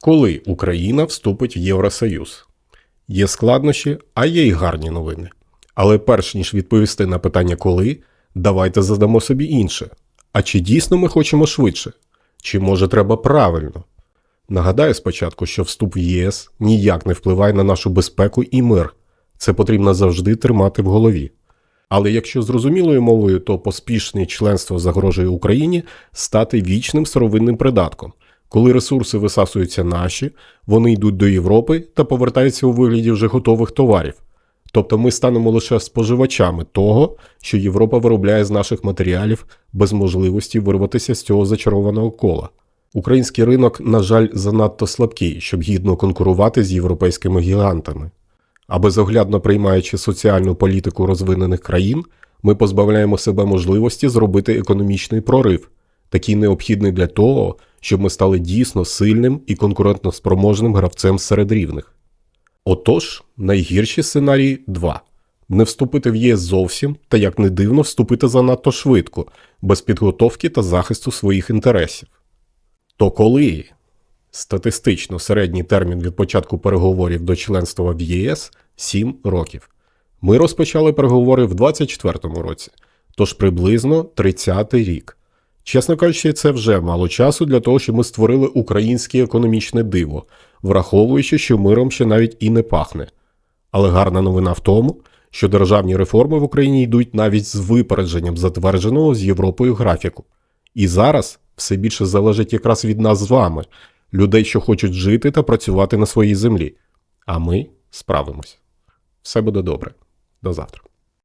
Коли Україна вступить в Євросоюз? Є складнощі, а є й гарні новини. Але перш ніж відповісти на питання коли, давайте задамо собі інше. А чи дійсно ми хочемо швидше? Чи може треба правильно? Нагадаю спочатку, що вступ в ЄС ніяк не впливає на нашу безпеку і мир. Це потрібно завжди тримати в голові. Але якщо зрозумілою мовою, то поспішне членство загрожує Україні стати вічним сировинним придатком. Коли ресурси висасуються наші, вони йдуть до Європи та повертаються у вигляді вже готових товарів. Тобто ми станемо лише споживачами того, що Європа виробляє з наших матеріалів без можливості вирватися з цього зачарованого кола. Український ринок, на жаль, занадто слабкий, щоб гідно конкурувати з європейськими гігантами. А безоглядно приймаючи соціальну політику розвинених країн, ми позбавляємо себе можливості зробити економічний прорив, такий необхідний для того, щоб ми стали дійсно сильним і конкурентноспроможним гравцем серед рівних. Отож, найгірші сценарії два: не вступити в ЄС зовсім, та як не дивно, вступити занадто швидко, без підготовки та захисту своїх інтересів. То коли? Статистично середній термін від початку переговорів до членства в ЄС 7 років. Ми розпочали переговори в 24-му році, тож приблизно 30-й рік. Чесно кажучи, це вже мало часу для того, щоб ми створили українське економічне диво, враховуючи, що миром ще навіть і не пахне. Але гарна новина в тому, що державні реформи в Україні йдуть навіть з випередженням затвердженого з Європою графіку. І зараз все більше залежить якраз від нас з вами, людей, що хочуть жити та працювати на своїй землі. А ми справимось. Все буде добре. До завтра.